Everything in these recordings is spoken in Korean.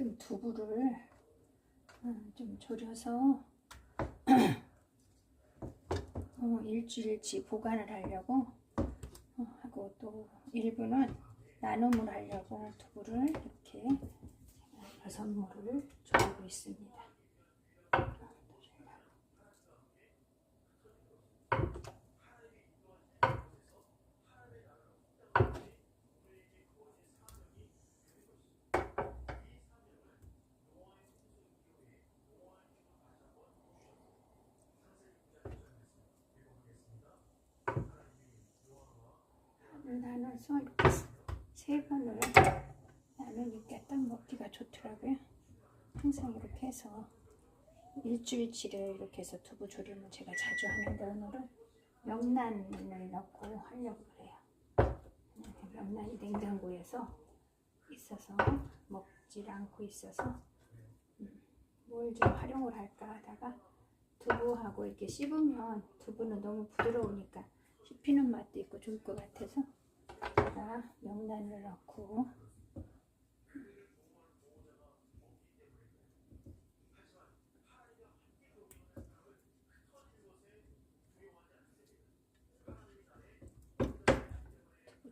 지금 두부를 음, 좀 졸여서 어, 일주일치 보관을 하려고 어, 하고 또 일부는 나눔을 하려고 두부를 이렇게 모를 졸이고 있습니다. 나눠서 이렇게 세 번을 나누니까 딱 먹기가 좋더라고요. 항상 이렇게 해서 일주일치를 이렇게 해서 두부 조림을 제가 자주 하는데 오늘은 명란을 넣고 하려고 그래요. 명란이 냉장고에서 있어서 먹질 않고 있어서 음, 뭘좀 활용을 할까 하다가 두부하고 이렇게 씹으면 두부는 너무 부드러우니까 씹히는 맛도 있고 좋을 것 같아서 제가 명란을 넣고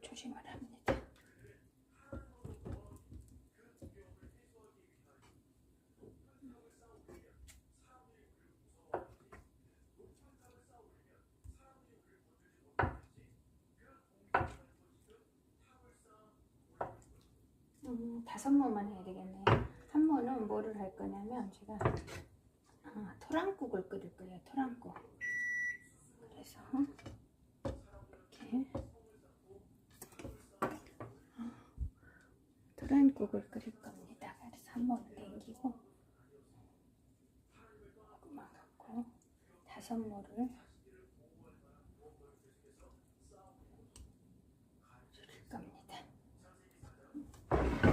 조심을 합니다. 음, 다섯 모만 해야 되겠네요. 한 모는 뭐를 할 거냐면 제가 아, 토랑국을 끓일 거예요. 토랑국. 그래서 이렇게 토랑국을 끓일 겁니다. 그래서 한 모는 남기고 조금만 갖고 다섯 모를 줄일 겁니다. 음,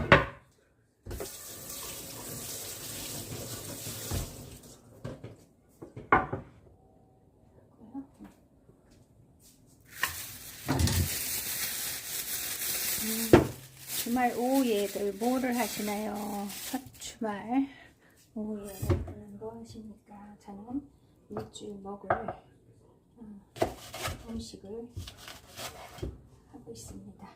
주말 오후에들 뭐를 하시나요? 첫 주말 오후에는 뭐 하십니까? 저는 일주일 먹을 음, 음식을 하고 있습니다.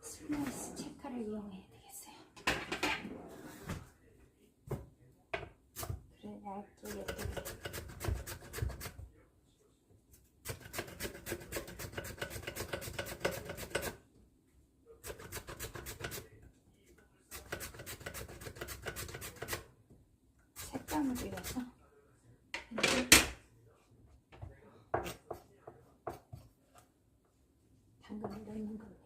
슬라이스 체카를 이용해야 되겠어요. 얇게 예쁘게. 색감을 그려서 당근을 넣는 겁니다.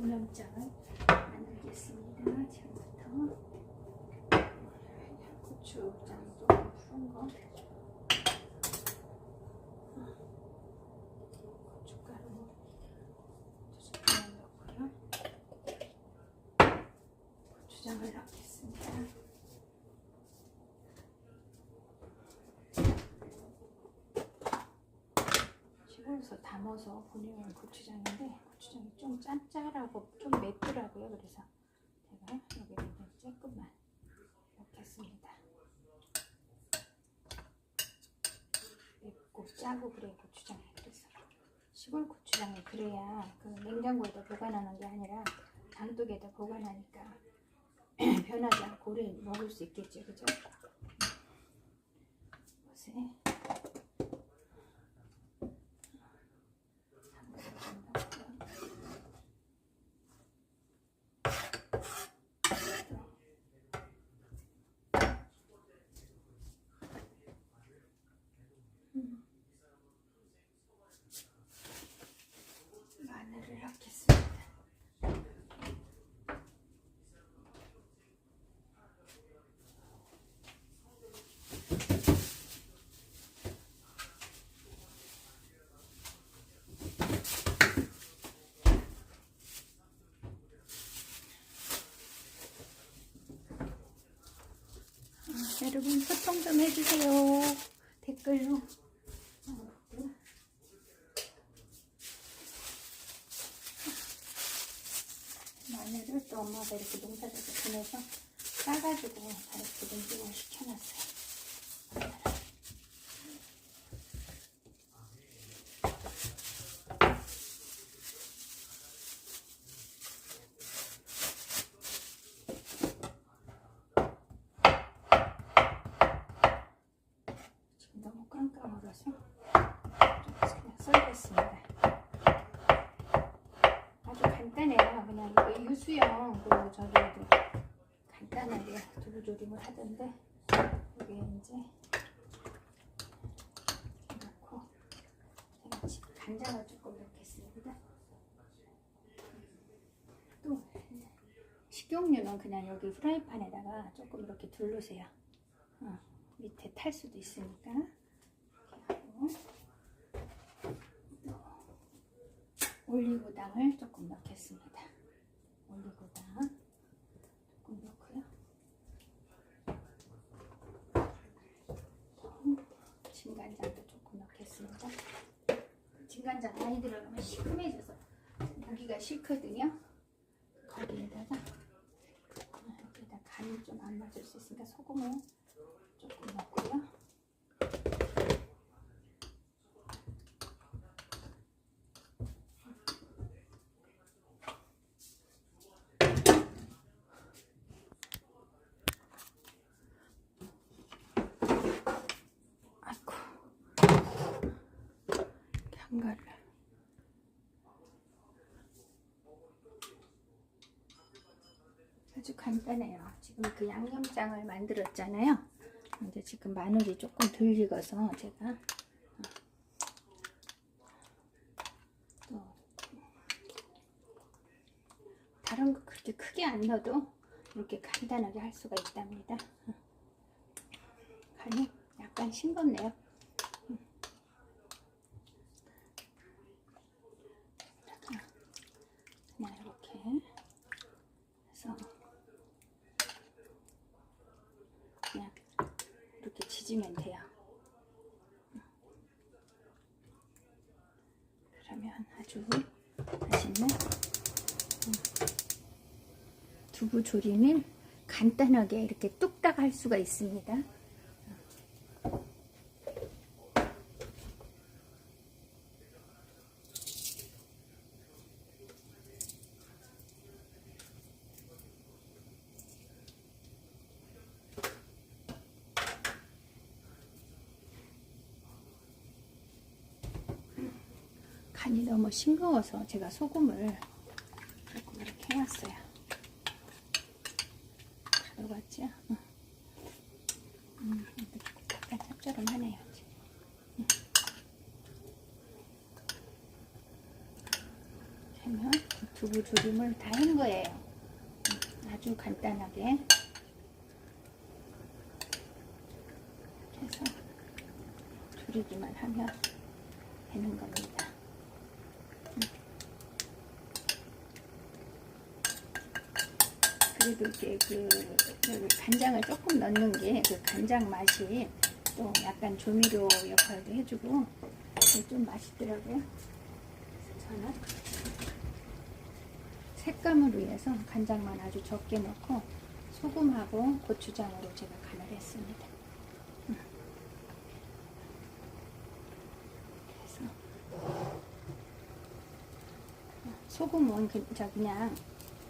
하고요. 양념장을 만들겠습니다. 지금부터 고추장도 푼 거. 고춧가루 두 스푼 넣고요. 고추장을 넣겠습니다. 시골에서 담아서 보내온 고추장인데 고추장이 좀 짠짜라고 좀 맵더라고요. 그래서 제가 여기다 좀 조금만 넣겠습니다. 맵고 짜고 그래 고추장이 그래서 시골 고추 고추장이 그래야 그 냉장고에다 보관하는 게 아니라 장독에다 보관하니까 변하지 않고 오래 먹을 수 있겠죠, 그죠? 보세요. 삼겹살 좀 넣고요. 마늘을 넣겠습니다. 아, 여러분 소통 좀 해주세요. 댓글로. 어, 마늘을 또 엄마가 이렇게 농사져서 보내서 싸가지고 다 이렇게 냉동을 시켜놨어요. 지금 너무 좀 그냥 썰겠습니다. 아주 간단해요. 그냥 이거 유수형 그 저기 그 간단하게 두부 조림을 하던데 여기 이제 넣고 제가 지금 간장을 조금 넣겠습니다. 또 식용유는 그냥 여기 프라이팬에다가 조금 이렇게 두르세요. 어, 밑에 탈 수도 있으니까 이렇게 하고 올리고당을 조금 넣겠습니다. 올리고당 조금 넣고요. 또 진간장도 조금 넣겠습니다. 진간장 많이 들어가면 시큼해져서 고기가 싫거든요. 거기에다가 아, 여기다 간이 좀 안 맞을 수 있으니까 소금을 조금 넣고요. 아이고 향가를 아주 간단해요. 지금 그 양념장을 만들었잖아요. 이제 지금 마늘이 조금 덜 익어서 제가 또 다른 거 그렇게 크게 안 넣어도 이렇게 간단하게 할 수가 있답니다. 간이 약간 싱겁네요. 그냥 이렇게 해서 그냥 이렇게 지지면 돼요. 그러면 아주 맛있는 음, 조림을 간단하게 이렇게 뚝딱 할 수가 있습니다. 간이 너무 싱거워서 제가 소금을 조금 이렇게 해놨어요. 가져갔죠? 응. 음, 이것도 조금 약간 짭조름하네요. 지금. 응. 하면 두부 조림을 다 한 거예요. 응, 아주 간단하게 해서 조리기만 하면 되는 겁니다. 그래도 이렇게 그, 그 간장을 조금 넣는 게 그 간장 맛이 또 약간 조미료 역할도 해주고 좀 맛있더라고요. 저는 색감을 위해서 간장만 아주 적게 넣고 소금하고 고추장으로 제가 간을 했습니다. 음. 그래서 소금은 그, 자 그냥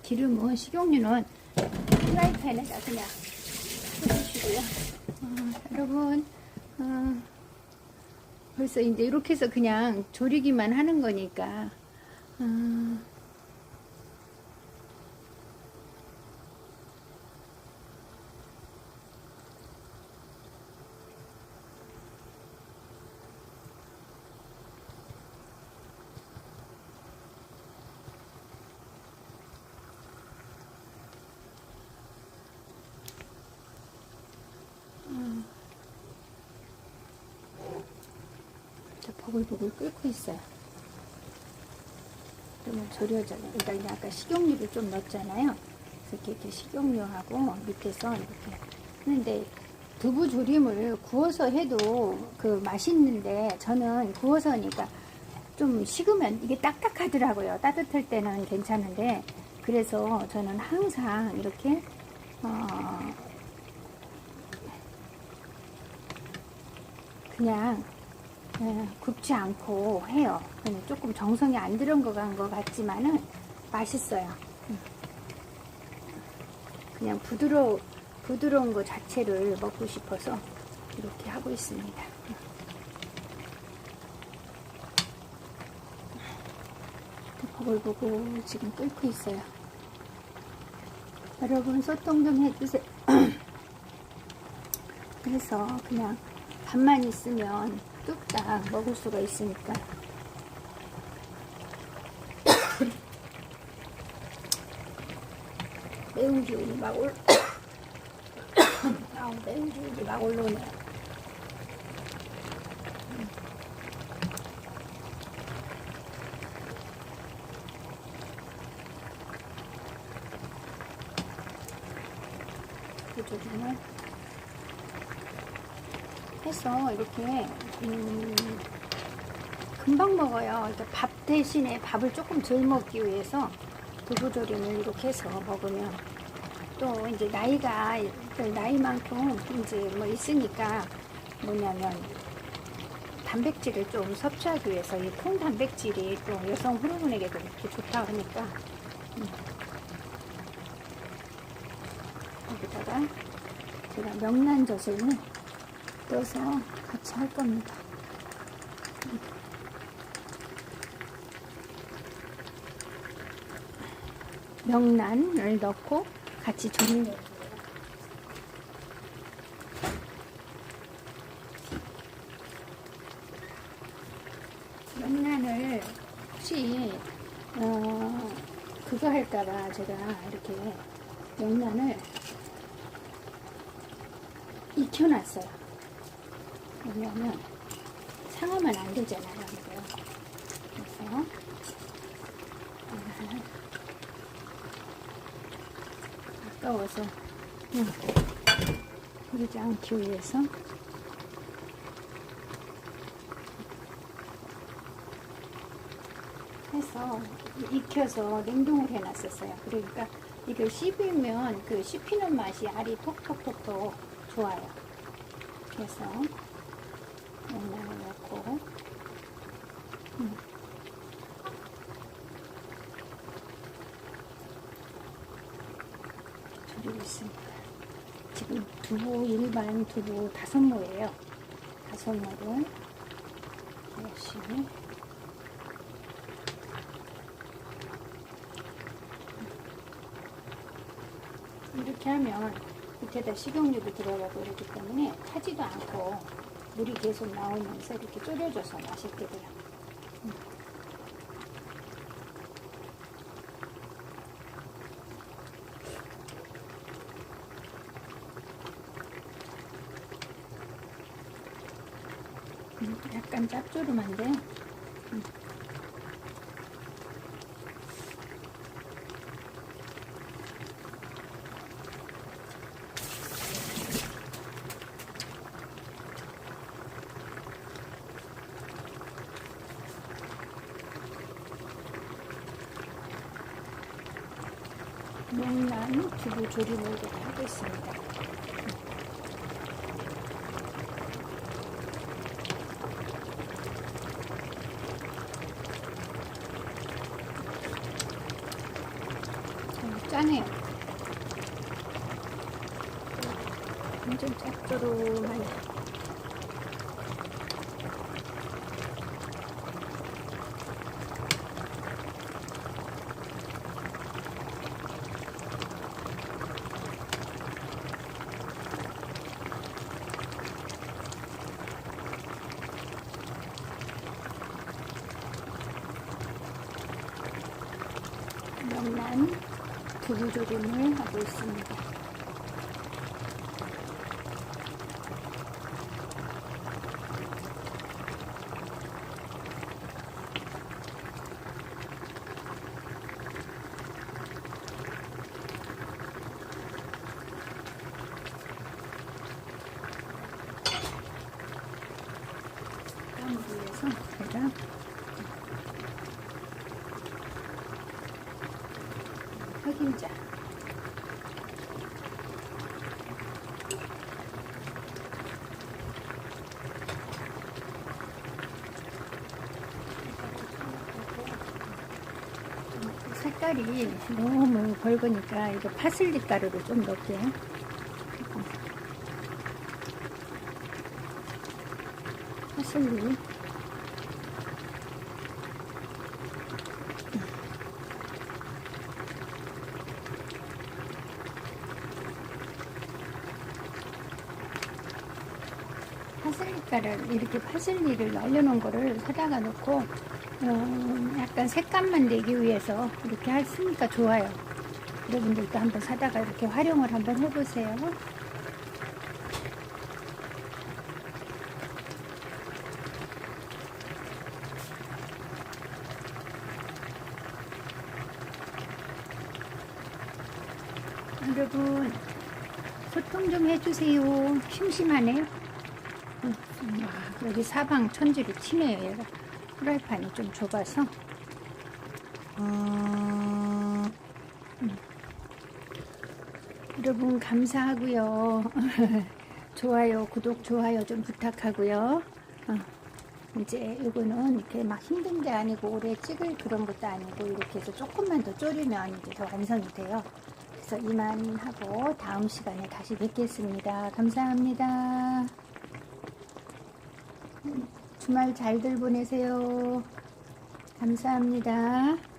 기름은 식용유는 프라이팬에다 그냥 해주시고요. 어, 여러분 어, 벌써 이제 이렇게 해서 그냥 조리기만 하는 거니까 어, 자, 보글보글 끓고 있어요. 그러면 졸여져요. 그러니까 아까 식용유를 좀 넣었잖아요. 이렇게, 이렇게 식용유하고 밑에서 이렇게 하는데 두부 조림을 구워서 해도 그 맛있는데 저는 구워서 하니까 좀 식으면 이게 딱딱하더라고요. 따뜻할 때는 괜찮은데 그래서 저는 항상 이렇게 어 그냥 예, 굽지 않고 해요. 그냥 조금 정성이 안 들은 것 같지만은 맛있어요. 음. 그냥 부드러 부드러운 것 자체를 먹고 싶어서 이렇게 하고 있습니다. 보글보글 지금 끓고 있어요. 여러분 소통 좀 해주세요. 그래서 그냥 밥만 있으면 뚝딱 먹을 수가 있으니까. 매운 기운이 막 올, 아우, 매운 기운이 막 올라오네. 그 조림을 해서 이렇게 음, 금방 먹어요. 이렇게 밥 대신에 밥을 조금 덜 먹기 위해서 두부조림을 이렇게 해서 먹으면 또 이제 나이가 그 나이만큼 이제 뭐 있으니까 뭐냐면 단백질을 좀 섭취하기 위해서 이 콩 단백질이 또 여성 호르몬에게도 이렇게 좋다 하니까 음. 여기다가 제가 명란젓을 넣어서 같이 할 겁니다. 명란을 넣고 같이 조리를 명란을 혹시 어, 그거 할까봐 제가 이렇게 명란을 익혀놨어요. 왜냐면 상하면 안 되잖아요. 그래서 명란을 아까워서 응. 버리지 않기 위해서 해서 익혀서 냉동을 해놨었어요. 그러니까 이걸 씹으면 그 씹히는 맛이 알이 톡톡톡톡 좋아요. 그래서 명란을 넣고 음. 조리고 있습니다. 지금 두부 일반 두부 다섯 모예요. 다섯 모를 열심히 이렇게 하면 밑에다 식용유도 들어가고 그러기 때문에 타지도 않고 물이 계속 나오면서 이렇게 졸여줘서 맛있게 돼요. 약간 짭조름한데 음. 명란 두부 조림을 하고 있습니다. 짜네요. 완전 짭조름하네. 명란 두부조림을 하고 있습니다. 땀을 위해서 계란 확인자 색깔이 너무 붉으니까 이거 파슬리 가루를 좀 넣을게요. 파슬리 파슬리가를 이렇게 파슬리를 말려놓은 거를 사다가 놓고 어, 약간 색감만 내기 위해서 이렇게 했으니까 좋아요. 여러분들도 한번 사다가 이렇게 활용을 한번 해보세요. 여러분 소통 좀 해주세요. 심심하네요. 여기 사방 천지로 튀네요. 얘가 프라이팬이 좀 좁아서. 음, 여러분 감사하고요. 좋아요, 구독, 좋아요 좀 부탁하고요. 어, 이제 이거는 이렇게 막 힘든 게 아니고 오래 찍을 그런 것도 아니고 이렇게 해서 조금만 더 졸이면 이제 더 완성이 돼요. 그래서 이만 하고 다음 시간에 다시 뵙겠습니다. 감사합니다. 주말 잘들 보내세요. 감사합니다.